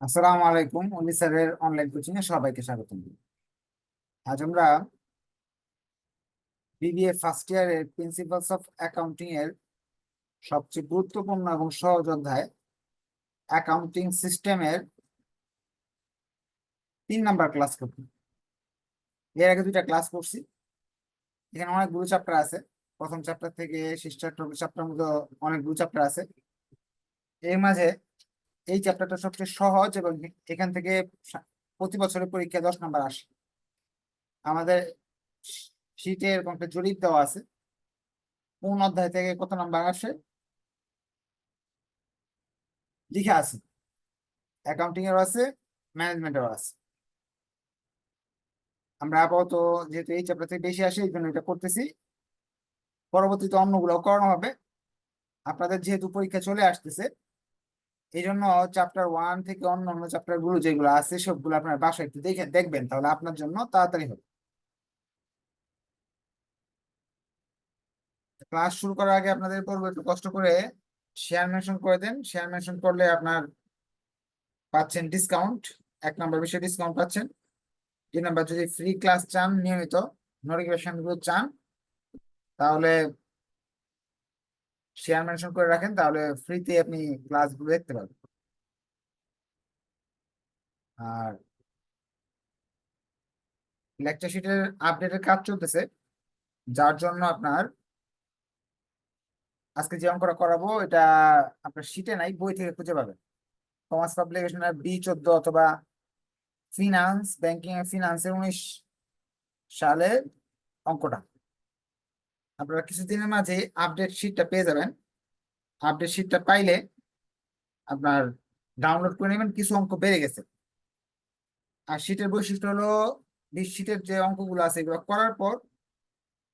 আসসালামু আলাইকুম। উনি স্যারের অনলাইন কোচিং এ সবাইকে স্বাগত আজ আমরা বিবিএ ফার্স্ট ইয়ারের প্রিন্সিপালস অফ অ্যাকাউন্টিং এর সবচেয়ে গুরুত্বপূর্ণ এবং সহজ অধ্যায় অ্যাকাউন্টিং সিস্টেমের তিন নাম্বার ক্লাস করব। এর আগে দুইটা ক্লাস করছি। এখানে অনেকগুলো চ্যাপ্টার আছে। প্রথম চ্যাপ্টার থেকে শেষ চ্যাপ্টার মধ্যে অনেকগুলো চ্যাপ্টার আছে। এর মাঝে এই চ্যাপ্টারটা সবচেয়ে সহজ এবং এখান থেকে প্রতি বছরের পরীক্ষায় দশ নাম্বার আসে। আমাদের শীটে এরকম একটা জরিপ দেওয়া আছে। কোন অধ্যায় থেকে কত নাম্বার আসে? লিখা আছে। অ্যাকাউন্টিং এরও আছে ম্যানেজমেন্টেরও আছে। আমরা আপাতত যেহেতু এই চ্যাপ্টার থেকে বেশি আসে, এই জন্য এটা করতেছি। পরবর্তীতে অন্যগুলো করানো হবে। আপনাদের যেহেতু পরীক্ষা চলে আসতেছে এই জন্য চ্যাপ্টার ওয়ান থেকে অন্য অন্য চ্যাপ্টারগুলো যেগুলো আছে, সবগুলো আপনার বাসায় একটু দেখে, দেখবেন, তাহলে আপনার জন্য তাড়াতাড়ি হবে। ক্লাস শুরু করার আগে আপনাদের বলব, একটু কষ্ট করে শেয়ার মেনশন করে দেন। শেয়ার মেনশন করলে আপনার পাচ্ছেন ডিসকাউন্ট এক নম্বর বিষয়ে ডিসকাউন্ট পাচ্ছেন। দুই নাম্বার যদি ফ্রি ক্লাস চান, নিয়মিত নোটিফিকেশনগুলো চান, তাহলে শেয়ার মেনশন করে রাখেন, তাহলে ফ্রিতে আপনি ক্লাসগুলো দেখতে পাবেন। আর লেকচার শিটের আপডেটের কাজ চলতেছে, যার জন্য আপনার আজকে যে অঙ্কটা করাবো, এটা আপনার শিটে নাই, বই থেকে খুঁজে পাবেন। কমার্স পাবলিকেশনের বি চোদ্দ অথবা ফিনান্স ব্যাংকিং এর ফিনান্সের উনিশ সালের অঙ্কটা। আপনারা কিছুদিনের মাঝে আপডেট শিটটা পেয়ে যাবেন। আপডেট শিটটা পাইলে আপনার ডাউনলোড করে নেবেন, কিছু অঙ্ক বেড়ে গেছে। আর শীটের বৈশিষ্ট্য হলো বিশ শীটের যে অঙ্কগুলো আছে, এগুলো করার পর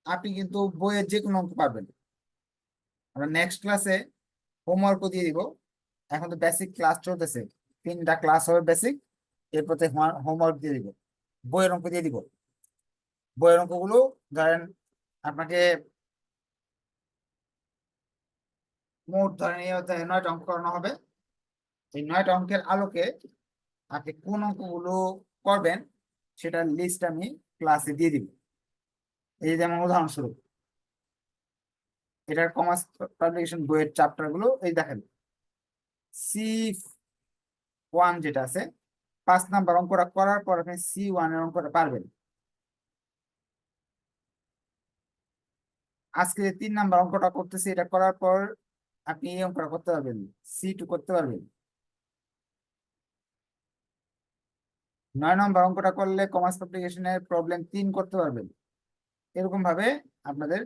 আপনি কিন্তু বইয়ের যে কোনো অঙ্ক পারবেন। আমরা নেক্সট ক্লাসে হোমওয়ার্কও দিয়ে দিব। এখন তো বেসিক ক্লাস চলতেছে। তিনটা ক্লাস হবে বেসিক এরপর হোমওয়ার্ক দিয়ে দিব। বইয়ের অঙ্ক দিয়ে দিব। বইয়ের অঙ্কগুলো ধরেন আপনাকে মোট ধরেন এই নয়টা অঙ্ক করানো হবে। এই নয়টা অঙ্কের আলোকে আপনি কোন অঙ্কগুলো করবেন, সেটার লিস্ট আমি ক্লাসে দিয়ে দিব। এই যেমন উদাহরণস্বরূপ, এটার কমার্স পাবলিকেশন বইয়ের চ্যাপ্টারগুলো এই দেখেন। সি ওয়ান যেটা আছে, পাঁচ নাম্বার অঙ্কটা করার পর আপনি সি ওয়ানের অঙ্কটা পারবেন। আজকে তিন নাম্বার অঙ্কটা করতেছি, এটা করার পর আপনি এই অঙ্কটা করতে পারবেন সি টু করতে পারবেন। নয় নম্বর অঙ্কটা করলে কমার্স পাবলিকেশনের প্রবলেম তিন করতে পারবেন। এরকম ভাবে আপনাদের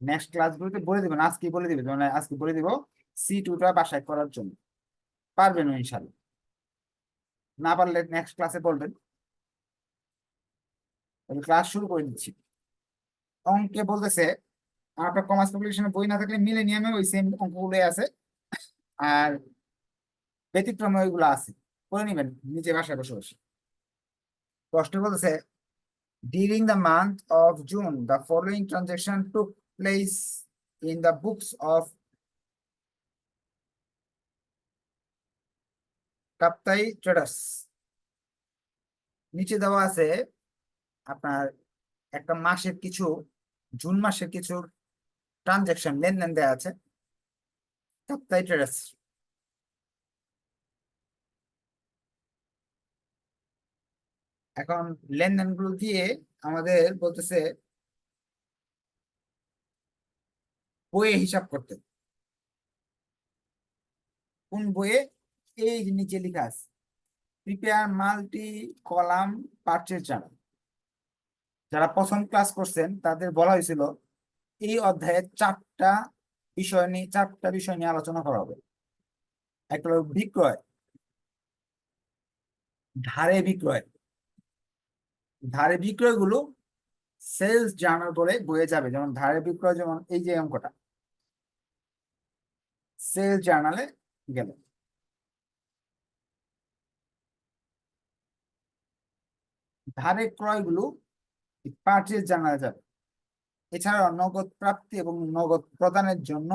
নেক্সট ক্লাসগুলোতে বলে দিবেন, আজকে বলে দিবেন মানে আজকে বলে দিব সি টুটা বাসায় করার জন্য। পারবেন ইনশাল্লাহ না পারলে নেক্সট ক্লাসে বলবেন। ক্লাস শুরু করে দিচ্ছি। অঙ্কে বলতেছে আপনার কমার্স পাবলিকেশনের বই না থাকলে মিলেনিয়ামে ওই সেম অঙ্কগুলোই আছে। আর ব্যতিক্রমে ওইগুলো আছে। করে নিবেন নিচে বাসায় বসে বসে। প্রশ্ন বলতেছে, during the month of June, the following transaction took place in the books of Kaptai traders নিচে দেওয়া আছে আপনার একটা মাসের কিছু, জুন মাসের কিছু ট্রানজাকশন লেনদেন দেওয়া আছে এখন লেনদেনগুলো দিয়ে আমাদের বলতেছে, বইয়ে হিসাব করতে। কোন বইয়ে? এই নিচে লেখা আছে prepare multi column purchase journal যারা প্রথম ক্লাস করছেন, তাদের বলা হয়েছিল এই অধ্যায়ে চারটা বিষয় নিয়ে, চারটা বিষয় নিয়ে আলোচনা করা হবে। একটা বিক্রয়। ধারে বিক্রয়। ধারে বিক্রয়গুলো সেলস জার্নাল বলে বয়ে যাবে। যেমন ধারে বিক্রয় যেমন এই যে অঙ্কটা। সেলস জার্নালে গেল। ধারে ক্রয়গুলো পারচেজ জার্নালে যাবে। এছাড়াও নগদ প্রাপ্তি এবং নগদ প্রদানের জন্য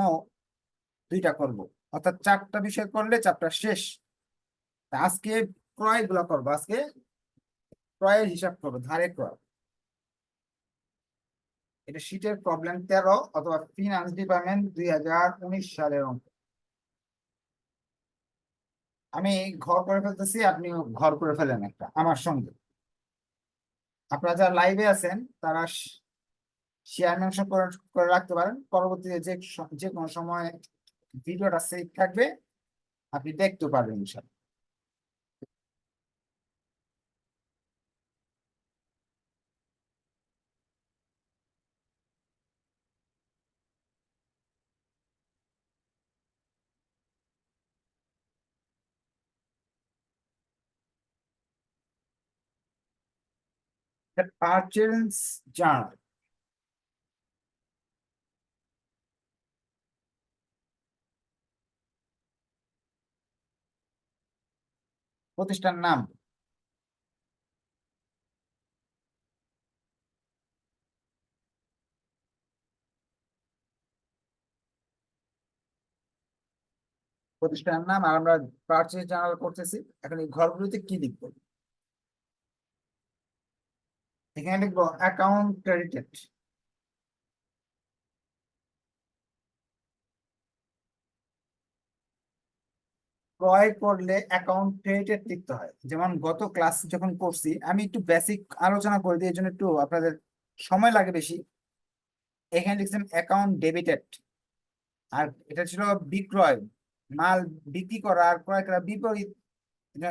দুইটা করব। অর্থাৎ চারটা বিষয় করলে চারটা শেষ। আজকে ক্রয়গুলো করব। আজকে ক্রয়ের হিসাব করব, ধারে ক্রয়। এটা শীটের প্রবলেম তেরো অথবা ফিনান্স ডিপার্টমেন্ট দুই হাজার উনিশ সালের অঙ্ক। আমি ঘর করে ফেলতেছি আপনি ঘর করে ফেলেন একটা, আমার সঙ্গে। আপনারা যারা লাইভে আছেন, তারা শেয়ার মেনশন করে রাখতে পারেন পরবর্তীতে যে যে কোনো সময় ভিডিওটা সেভ থাকবে, আপনি দেখতে পারবেন ইনশাল্লাহ The journal. প্রতিষ্ঠান নাম? প্রতিষ্ঠানের নাম আর আমরা পারচেজ জার্নাল করতেছি। এখন এই ঘরগুলিতে কি লিখব? এখানে লিখব অ্যাকাউন্ট ক্রেডিটেড ক্রয় করলে অ্যাকাউন্ট ক্রেডিটেড লিখতে হয়। যেমন গত ক্লাস যখন করছি, আমি একটু বেসিক আলোচনা করে দিই, এই জন্য একটু আপনাদের সময় লাগে বেশি। এখানে লিখছেন অ্যাকাউন্ট ডেবিটেড আর এটা ছিল বিক্রয়, মাল বিক্রি করা আর ক্রয় করা বিপরীত।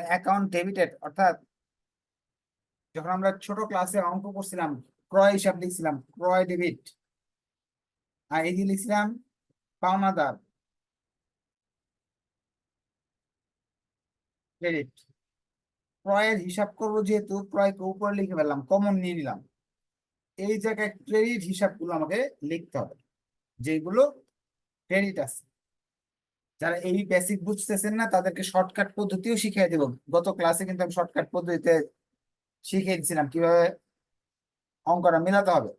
অ্যাকাউন্ট ডেবিটেড অর্থাৎ যখন আমরা ছোট ক্লাসে অঙ্ক করছিলাম, ক্রয় হিসাব লিখছিলাম, ক্রয় ডেবিট আর এই যে লিখছিলাম পাওনাদার ক্রেডিট ক্রয়ের হিসাব করব যেহেতু ক্রয়কে উপরে লিখে ফেললাম কমন নিয়ে নিলাম। এই জায়গায় ক্রেডিট হিসাবগুলো আমাকে লিখতে হবে, যেগুলো ক্রেডিট আছে। যারা এই বেসিক বুঝতেছেন না, তাদেরকে শর্টকাট পদ্ধতিও শিখিয়ে দেবো। গত ক্লাসে কিন্তু আমি শর্টকাট পদ্ধতিতে শিখিয়ে দিয়েছিলাম কীভাবে অঙ্কটা মেলাতে হবে।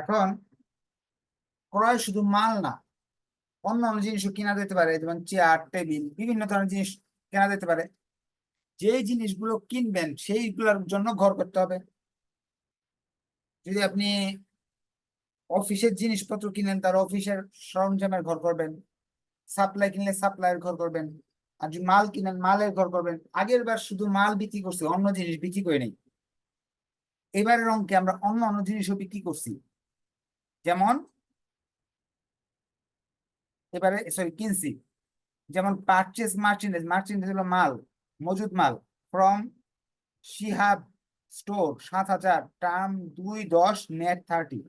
এখন ক্রয় শুধু মাল না অন্য অন্য জিনিসও কেনা যেতে পারে, যেমন চেয়ার টেবিল বিভিন্ন ধরনের জিনিস কেনা যেতে পারে। যে জিনিসগুলো কিনবেন, সেইগুলোর জন্য ঘর করতে হবে। যদি আপনি অফিসের জিনিসপত্র কিনেন, তার অফিসের সরঞ্জামের ঘর করবেন সাপ্লাই কিনলে সাপ্লাইয়ের ঘর করবেন, আর যদি মাল কিনেন, মালের ঘর করবেন। আগের বার শুধু মাল বিক্রি করছি, অন্য জিনিস বিক্রি করে নেই। এবারের অঙ্কে আমরা অন্য অন্য জিনিসও বিক্রি করছি। যেমন, এবারে সরি কিনছি। যেমন পারচেস মার্চেন্ডেজ মার্চেন্ডেজ হলো মাল মজুদ মাল ফ্রম শিহাব স্টোর সাত হাজার, টার্ম দুই দশ নেট থার্টি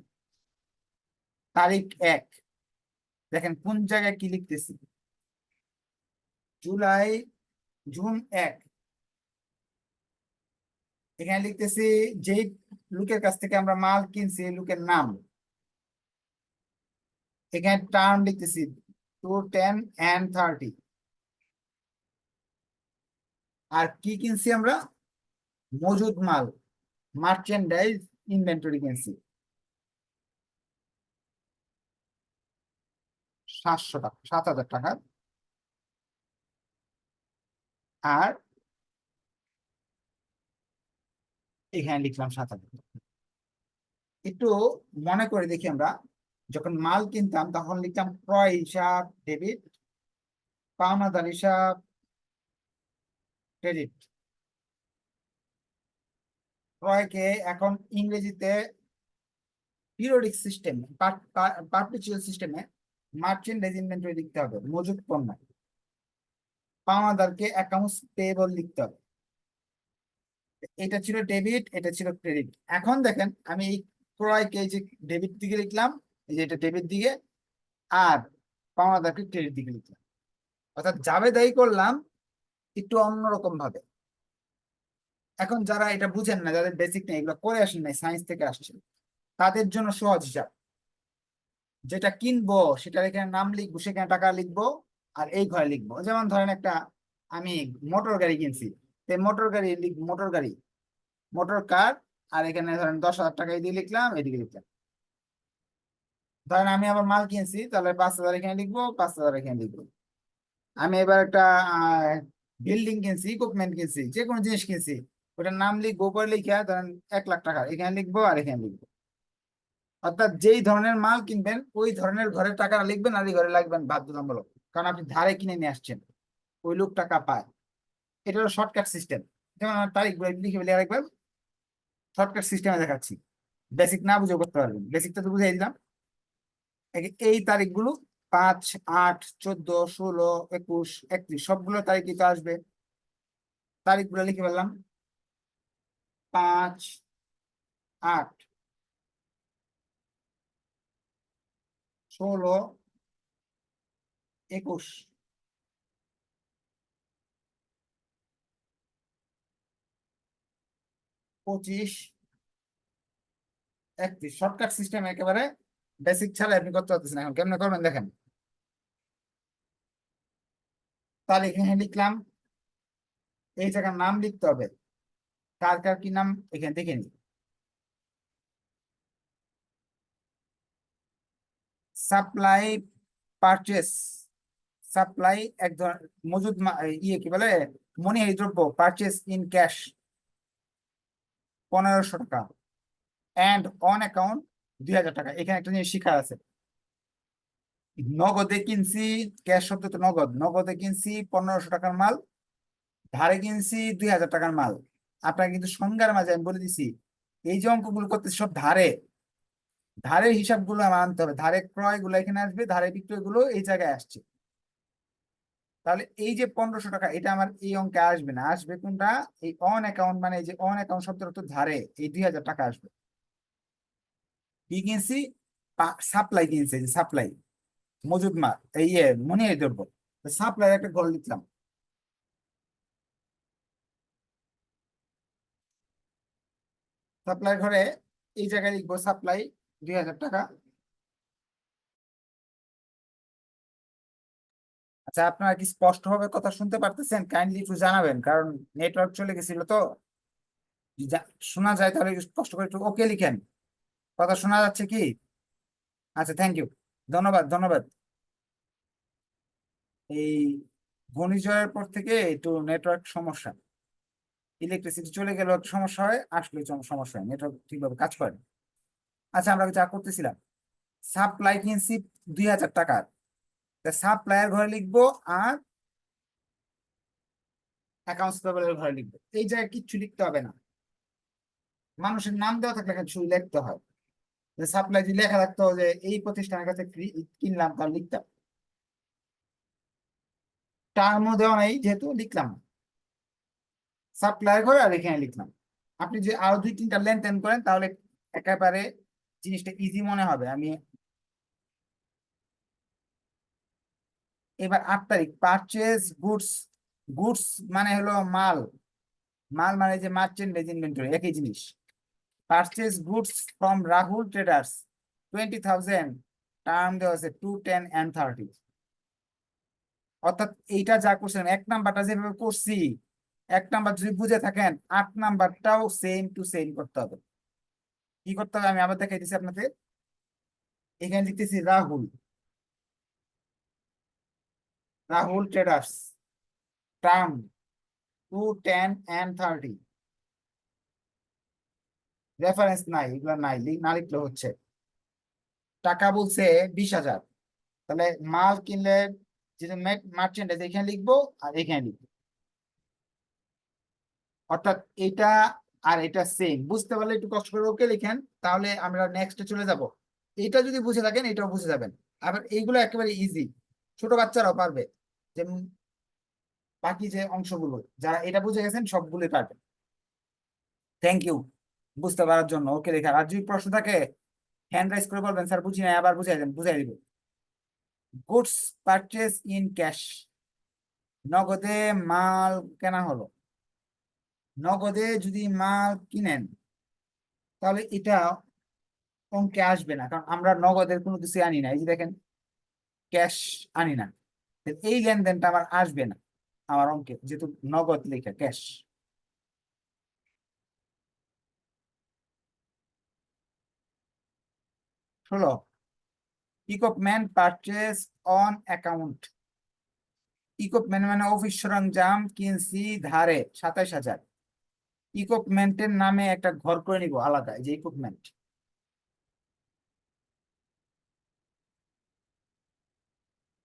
তারিখ এক। দেখেন, কোন জায়গায় কি লিখতেছি? জুলাই, জুন এক। এখানে লিখতেছি, যেই লোকের কাছ থেকে আমরা মাল কিনছি লোকের নাম। এখানে টার্ম লিখতেছি টু টেন অ্যান্ড থার্টি আর কি কিনছি আমরা? মজুদ মাল মার্চেন্ডাইজ ইনভেন্টরি কিনছি। সাতশো টাকা, সাত হাজার টাকা। আর এখানে লিখলাম সাত হাজার। একটু মনে করে দেখি আমরা। যখন মাল কিনতাম, তখন লিখতাম ক্রয় হিসাব ডেবিট পাওনাদার হিসাব ক্রেডিট ক্রয়কে এখন ইংরেজিতে পিরিয়ডিক সিস্টেম পারপিচুয়াল সিস্টেমে মার্চেন্ডাইজ ইনভেন্টরি লিখতে হবে মজুদ পণ্য। পাওনাদারকে অ্যাকাউন্টস পেয়েবল লিখতে হবে। এটা ছিল ডেবিট এটা ছিল ক্রেডিট এখন দেখেন, আমি এই ক্রয়কে যে ডেবিট দিকে লিখলাম এই যে এটা ডেবিট দিকে আর পাওনাদারকে ক্রেডিট দিকে লিখলাম। অর্থাৎ জাবেদাই করলাম একটু অন্যরকম ভাবে। এখন যারা এটা বুঝেন না, যাদের বেসিক নেই, এগুলো করে আসেন নাই সায়েন্স থেকে আসছেন তাদের জন্য সহজ হিসাব। যেটা কিনবো, সেটার এখানে নাম লিখব, সেখানে টাকা লিখব আর এই ঘরে লিখব। যেমন ধরেন একটা আমি মোটর গাড়ি কিনছি। তো মোটর গাড়ি মোটর গাড়ি মোটর কার আর এখানে ধরেন দশ হাজার টাকা এদিকে লিখলাম এদিকে লিখলাম। ধরেন আমি আবার মাল কিনছি, তাহলে পাঁচ হাজার এখানে লিখব, পাঁচ হাজার এখানে লিখব। আমি এবার একটা বিল্ডিং কিনছি ইকুইপমেন্ট কিনছি যে কোনো জিনিস কিনছি, ওটার নাম লিখব পরে লিখে ধরেন এক লাখ টাকা, এখানে লিখব আর এখানে লিখব। অর্থাৎ যেই ধরনের মাল কিনবেন, ওই ধরনের ঘরের টাকা লিখবেন আর এই ঘরে লাগবেন বাধ্যতামূলক। কারণ আপনি ধারে কিনে নিয়ে আসছেন, ওই লোক টাকা পায়। এটা হলো শর্টকাট সিস্টেম যেমন তারিখ লিখে ফেলে আরেকবার। শর্টকাট সিস্টেমে দেখাচ্ছি। বেসিক না বুঝে করতে পারবেন। বেসিকটা তো বুঝে দিলাম। এই- তারিখগুলো পাঁচ, আট, চোদ্দ, ষোলো, একুশ, একত্রিশ, সবগুলো তারিখ তো আসবে। তারিখগুলো লিখে ফেললাম। পাঁচ, আট, ষোলো, একুশ। পঁচিশ, একত্রিশ, শর্টকাট সিস্টেম একেবারে বেসিক ছাড়া আপনি করতে পারতেছেন এখন। কেমনে করবেন দেখেন। তাহলে এখানে লিখলাম, এই জায়গার নাম লিখতে হবে। কার কার কি নাম? এখানে দেখে নি সাপ্লাই পারচেস। সাপ্লাই এক ধরনের মজুদ ইয়ে কি বলে? মনিহারি দ্রব্য, পারচেস ইন ক্যাশ। পনেরোশো টাকা। অ্যান্ড অন অ্যাকাউন্ট দুই হাজার টাকা। এখানে একটা জিনিস আছে। নগদে কিনছি, ক্যাশ শব্দ তো নগদ। নগদে কিনছি পনেরোশো টাকার মাল, ধারে কিনছি দুই হাজার টাকার মাল। কিন্তু সংজ্ঞার মাঝে আমি বলে দিছি, এই যে অঙ্কগুলো করতেছি সব ধারে। ধারের হিসাবগুলো আমার আনতে হবে। ধারে ক্রয়গুলো এখানে আসবে, ধারে বিক্রয়গুলো এই জায়গায় আসছে। তাহলে এই যে পনেরোশো টাকা, এটা আমার এই অঙ্কে আসবে না। আসবে কোনটা? এই অন অ্যাকাউন্ট মানে এই যে অন অ্যাকাউন্ট শব্দটা তো ধারে, এই দুই হাজার টাকা আসবে। কি কিনছি সাপ্লাই কিনছে যে সাপ্লাই, মজুদ মাল, এই ইয়ে মনিহারি দ্রব্য সাপ্লাই একটা ঘর লিখলাম। সাপ্লাই ঘরে এই জায়গায় লিখব সাপ্লাই দুই হাজার টাকা। আচ্ছা আপনারা কি স্পষ্ট স্পষ্টভাবে কথা শুনতে পারতেছেন? কাইন্ডলি একটু জানাবেন, কারণ নেটওয়ার্ক চলে গেছিল তো। শোনা যায় তাহলে স্পষ্ট করে একটু ওকে লিখেন। কথা শোনা যাচ্ছে কি? আচ্ছা থ্যাংক ইউ ধন্যবাদ ধন্যবাদ। এই ঘূর্ণিঝড়ের পর থেকে একটু নেটওয়ার্ক সমস্যা। ইলেকট্রিসিটি চলে একটু সমস্যা হয় আসলে সমস্যা হয় নেটওয়ার্ক ঠিকভাবে কাজ করে আচ্ছা আমরা যা করতেছিলাম? সাপ্লাই কিনছি দুই হাজার টাকার সাপ্লায়ার ঘরে লিখব আর অ্যাকাউন্টস ঘরে লিখব। এই জায়গায় কিচ্ছু লিখতে হবে না। মানুষের নাম দেওয়া থাকলে শুধু লিখতে হয়। সাপ্লাই যদি লেখা থাকতো যে এই প্রতিষ্ঠানের কাছে কিনলাম তাহলে লিখতাম। টার্মও দেওয়া নেই যেহেতু, লিখলাম। সাপ্লায়ার করে আর এখানে লিখলাম। আপনি যে আরও দুই তিনটা লেনদেন করেন, তাহলে একেবারে জিনিসটা ইজি মনে হবে। আমি এবার আট তারিখ পারচেজ গুডস গুডস মানে হলো মাল। মাল মানে যে মার্চেন্ডাইজ ইনভেন্টরি একই জিনিস। Purchase goods from Rahul traders twenty thousand term দেওয়া আছে টু টেন অ্যান্ড থার্টি অর্থাৎ এইটা যা করছিলাম এক নাম্বারটা যেভাবে করছি, এক নাম্বার যদি বুঝে থাকেন, আট নাম্বারটাও সেম টু সেম করতে হবে। কি করতে হবে? আমি আবার দেখাই দিচ্ছি আপনাদের এখানে লিখতেছি Rahul Rahul traders term two ten and thirty reference নাই, এগুলো নাই না লিখলে হচ্ছে। টাকা বলছে বিশ হাজার। তাহলে মাল কিনলে যেটা মার্চেন্ডাইজ এখানে লিখব আর এখানে লিখব। অর্থাৎ এটা আর এটা সেম বুঝতে পারলে একটু কষ্ট করে ওকে লিখেন, তাহলে আমরা নেক্সটে চলে যাব। এটা যদি বুঝে থাকেন, এটাও বুঝে যাবেন। আবার এইগুলো একেবারে ইজি ছোট বাচ্চারাও পারবে। যেমন বাকি যে অংশগুলো, যারা এটা বুঝে গেছেন, সবগুলোই পারবেন। থ্যাংক ইউ বুঝতে পারার জন্য। ওকে লেখা আর যদি প্রশ্ন থাকে হ্যান্ড রাইজ করে বলবেন, স্যার বুঝি না আবার বুঝাই দেন, বুঝাই দিব। গুডস পারচেস ইন ক্যাশ নগদে মাল কেনা হলো। নগদে যদি মাল কিনেন, তাহলে এটা অঙ্কে আসবে না, কারণ আমরা নগদের কোনো কিছু আনি না। এই যে দেখেন ক্যাশ আনি না। এই লেনদেনটা আমার আসবে না, আমার অঙ্কে, যেহেতু নগদ লেখা ক্যাশ ষোলো equipment purchase on account. Equipment মানে অফিস সরঞ্জাম কিনছি ধারে সাতাইশ হাজার। ইকুইপমেন্টের নামে একটা ঘর করে নিব আলাদা যে ইকুইপমেন্ট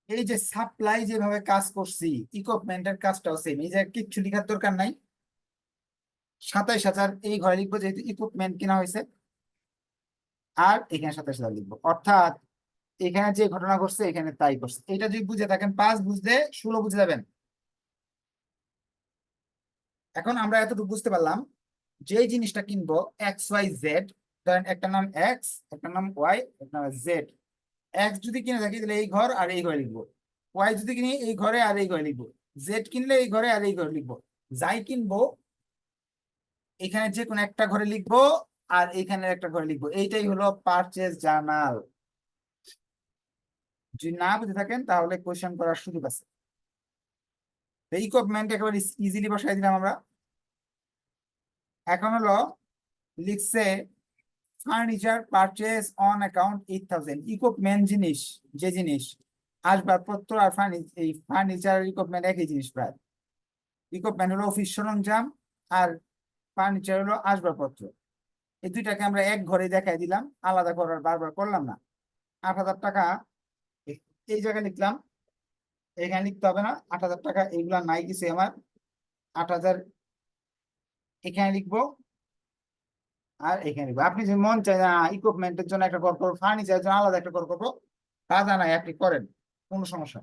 এই যে সাপ্লাই যেভাবে কাজ করছি ইকুইপমেন্টের কাজটাও সেম এই যে কিচ্ছু লিখার দরকার নাই। সাতাইশ হাজার এই ঘরে লিখব যেহেতু ইকুইপমেন্ট কিনা হয়েছে। আর এখানে সাতাইশ হাজার লিখব। অর্থাৎ এখানে যে ঘটনা ঘটছে, এখানে তাই করছে এটা যদি বুঝে থাকেন, পাঁচ বুঝতে ষোলো বুঝে যাবেন। এখন আমরা এতটুকু বুঝতে পারলাম, যে জিনিসটা কিনবো এক্স ওয়াই জেড ধরেন একটা নাম এক্স একটা নাম ওয়াই একটা নাম জেড এক্স যদি কিনে থাকি, তাহলে এই ঘর আর এই ঘরে লিখব। ওয়াই যদি কিনি, এই ঘরে আর এই ঘরে লিখব। জেড কিনলে এই ঘরে আর এই ঘরে লিখব। যাই কিনবো, এখানে যে কোনো একটা ঘরে লিখব আর এখানে একটা ঘরে লিখব। এইটাই হলো পারচেজ জার্নাল যদি না বুঝে থাকেন, তাহলে কোয়েশ্চেন করার সুযোগ আছে। ইকুইপমেন্ট একেবারে ইজিলি বসাই দিলাম আমরা। এখন হলো লিখছে furniture purchase on account eight thousand equipment জিনিস, যে জিনিস, আসবাবপত্র আর এই ফার্নিচার ইকুইপমেন্ট একই জিনিস প্রায়। ইকুইপমেন্ট হলো অফিস সরঞ্জাম আর ফার্নিচার হলো আসবাবপত্র। এই দুইটাকে আমরা এক ঘরে দেখাই দিলাম, আলাদা করার বারবার করলাম না। আট হাজার টাকা, এই জায়গায় লিখলাম, এখানে লিখতে হবে না, আট হাজার টাকা এইগুলা নাই কিছু আমার। আট হাজার এখানে লিখব, আর এখানে লিখব। আপনি যে মন চায় না ইকুইপমেন্টের জন্য একটা ঘর করব ফার্নিচারের জন্য আলাদা একটা ঘর করব, তা জানাই আপনি করেন, কোনো সমস্যা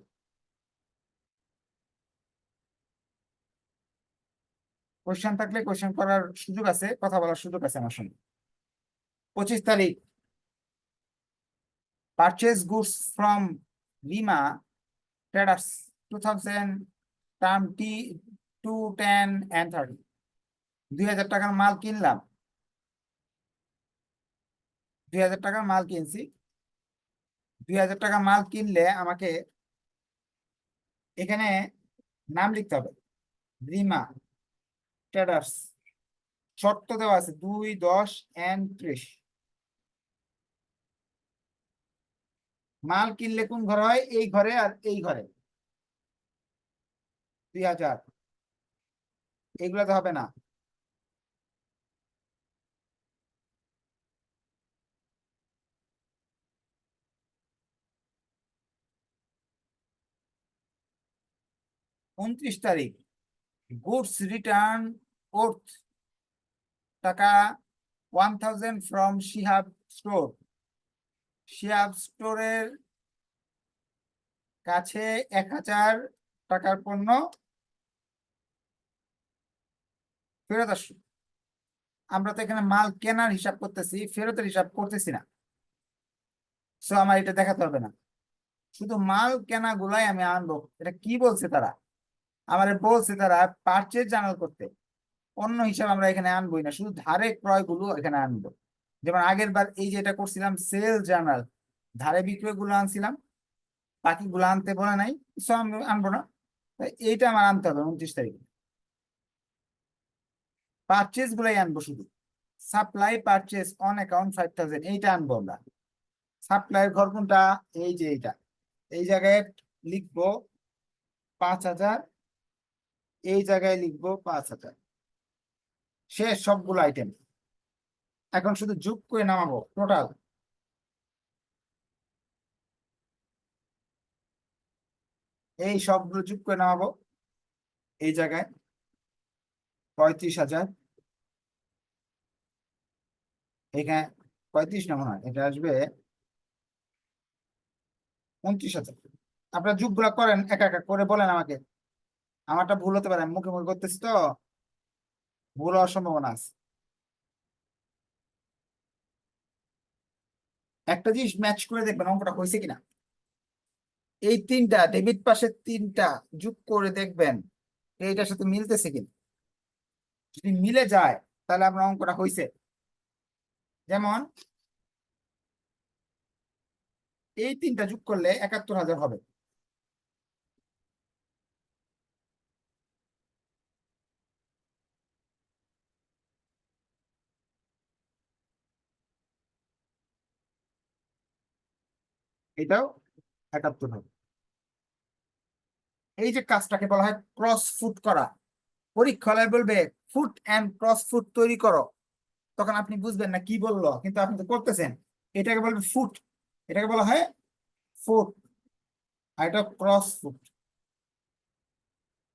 নেই কোশ্চেন থাকলে কোশ্চেন করার সুযোগ আছে, কথা বলার সুযোগ আছে আমার সঙ্গে। পঁচিশ তারিখ। Purchase goods from Rima traders two thousand term T two ten and thirty দুই হাজার টাকার মাল কিনলাম। দুই হাজার টাকার মাল কিনছি। দুই হাজার টাকা মাল কিনলে আমাকে এখানে নাম লিখতে হবে। রিমা ট্রেডার্স শর্ত দেওয়া আছে, দুই, দশ এন্ড ত্রিশ। মাল কিনলে কোন ঘরে হয়? এই ঘরে আর এই ঘরে। দুই হাজার। এগুলো তো হবে না। উনত্রিশ তারিখ। গুডস রিটার্ন ওর্থ টাকা one thousand from Shihab store Shihab স্টোরের কাছে এক হাজার টাকার পণ্য ফেরত আসুন আমরা তো এখানে মাল কেনার হিসাব করতেছি, ফেরতের হিসাব করতেছি না। সো আমার এটা দেখাতে হবে না। শুধু মাল কেনা গুলাই আমি আনব। এটা কি বলছে তারা? আমার বলছে তারা পারচেজ জার্নাল করতে। অন্য হিসাব আমরা এখানে আনবোই না, শুধু ধারে ক্রয়গুলো এখানে আনব। যেমন আগের বার এই যে এটা করছিলাম সেল জার্নাল ধারে বিক্রয়গুলো আনছিলাম, বাকিগুলো আনতে বলে নাই আমি আনব না। এইটা আমার আনতে হবে উনত্রিশ তারিখে। পারচেজ গুলাই আনব শুধু। Supply purchase on account five thousand এইটা আনব আমরা। সাপ্লাইয়ের ঘর কোনটা? এই যে এইটা। এই জায়গায় লিখব পাঁচ হাজার, এই জায়গায় লিখব পাঁচ হাজার। শেষ সবগুলো আইটেম এখন শুধু যোগ করে নামাবো টোটাল এই সবগুলো যোগ করে নামাবো, এই জায়গায়। পঁয়ত্রিশ হাজার। এখানে পঁয়ত্রিশ না হয়, এটা আসবে উনত্রিশ হাজার। আপনারা যুগগুলা করেন, একা একা করে বলেন আমাকে। আমারটা ভুল হতে পারে আমি মুখে মুখে করতেছি তো। ভুল হওয়ার সম্ভাবনা আছে। একটা জিনিস ম্যাচ করে দেখবেন অঙ্কটা হয়েছে কিনা। এই তিনটা, ডেবিট পাশের তিনটা যোগ করে দেখবেন এইটার সাথে মিলতেছে কিনা। যদি মিলে যায়, তাহলে আপনার অঙ্কটা হয়েছে। যেমন, এই তিনটা যোগ করলে একাত্তর হাজার হবে। এটাও একাত্তর হবে। এই যে কাজটাকে বলা হয় ক্রস ফুট করা পরীক্ষা হলে বলবে ফুট অ্যান্ড ক্রস ফুট তৈরি করো। তখন আপনি বুঝবেন না কি বলল, কিন্তু আপনি তো করতেছেন। এটাকে বলবে ফুট এটাকে বলা হয় ফুট আর এটা ক্রস ফুট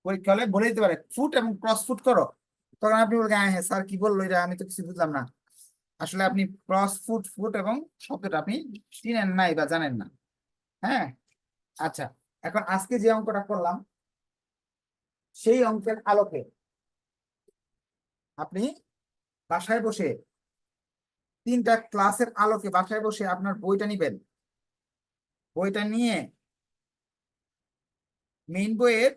পরীক্ষা হলে বলে দিতে পারে ফুট এবং ক্রস ফুট করো। তখন আপনি বলবেন হ্যাঁ হ্যাঁ স্যার কি বলল এটা? আমি তো কিছু বুঝলাম না। আসলে আপনি ক্রস ফুট ফুট এবং শব্দটা আপনি চিনেন নাই বা জানেন না। হ্যাঁ? আচ্ছা এখন আজকে যে অঙ্কটা করলাম, সেই অঙ্কের আলোকে আপনি বাসায় বসে তিনটা ক্লাসের আলোকে বাসায় বসে আপনার বইটা নিবেন। বইটা নিয়ে মেইন বইয়ের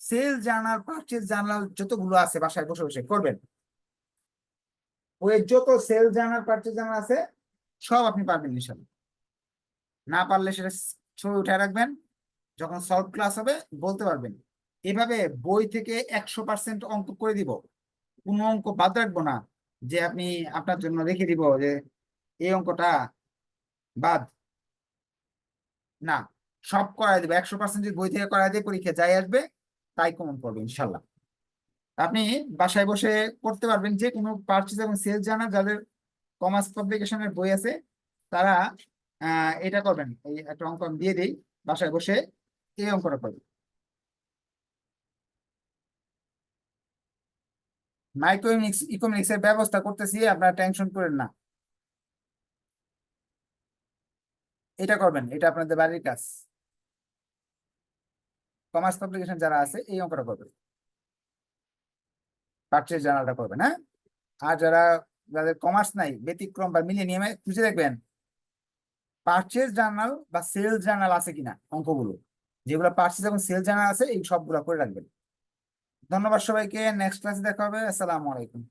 সেল জার্নাল পারচেজ জার্নাল যতগুলো আছে বাসায় বসে বসে করবেন। বইয়ের যত সেল জার্নাল পারচেজ জার্নাল আছে সব আপনি পারবেন ইনশাল্লাহ না পারলে সেটা ছবি উঠে রাখবেন, যখন সলভ ক্লাস হবে, বলতে পারবেন, এভাবে বই থেকে একশো পার্সেন্ট অঙ্ক করে দিব। কোনো অঙ্ক বাদ রাখব না, যে আপনি আপনার জন্য রেখে দিব যে, এই অঙ্কটা বাদ। না, সব করাই দেবে, একশো পার্সেন্ট বই থেকে করাই দিয়ে, পরীক্ষা যাই আসবে, তাই কমন পড়বে ইনশাল্লাহ আপনি বাসায় বসে করতে পারবেন যে কোনো পারচেজ এবং সেল জানা, যাদের কমার্স পাবলিকেশনের বই আছে, তারা এটা করবেন। এই একটা অঙ্ক দিয়ে দিই, বাসায় বসে এই অঙ্কটা করবেন। মাইক্রোইকোনমিক্স ইকোনমিক্স এর ব্যবস্থা করতেছি, আপনারা টেনশন করেন না। এটা করবেন, এটা আপনাদের বাড়ির কাজ। কমার্স পাবলিকেশন যারা আছে, এই অঙ্কটা করবেন। পারচেজ জার্নালটা করবেন হ্যাঁ? আর যারা যাদের কমার্স নাই, ব্যতিক্রম বা মিলেনিয়ামে খুঁজে দেখবেন পার্চেস জার্নাল বা সেলস জার্নাল আছে কিনা, অঙ্কগুলো। যেগুলো পার্চেস এবং সেলস জার্নাল আছে, এই সবগুলো করে রাখবেন। ধন্যবাদ সবাইকে নেক্সট ক্লাসে দেখা হবে, আসসালামু আলাইকুম।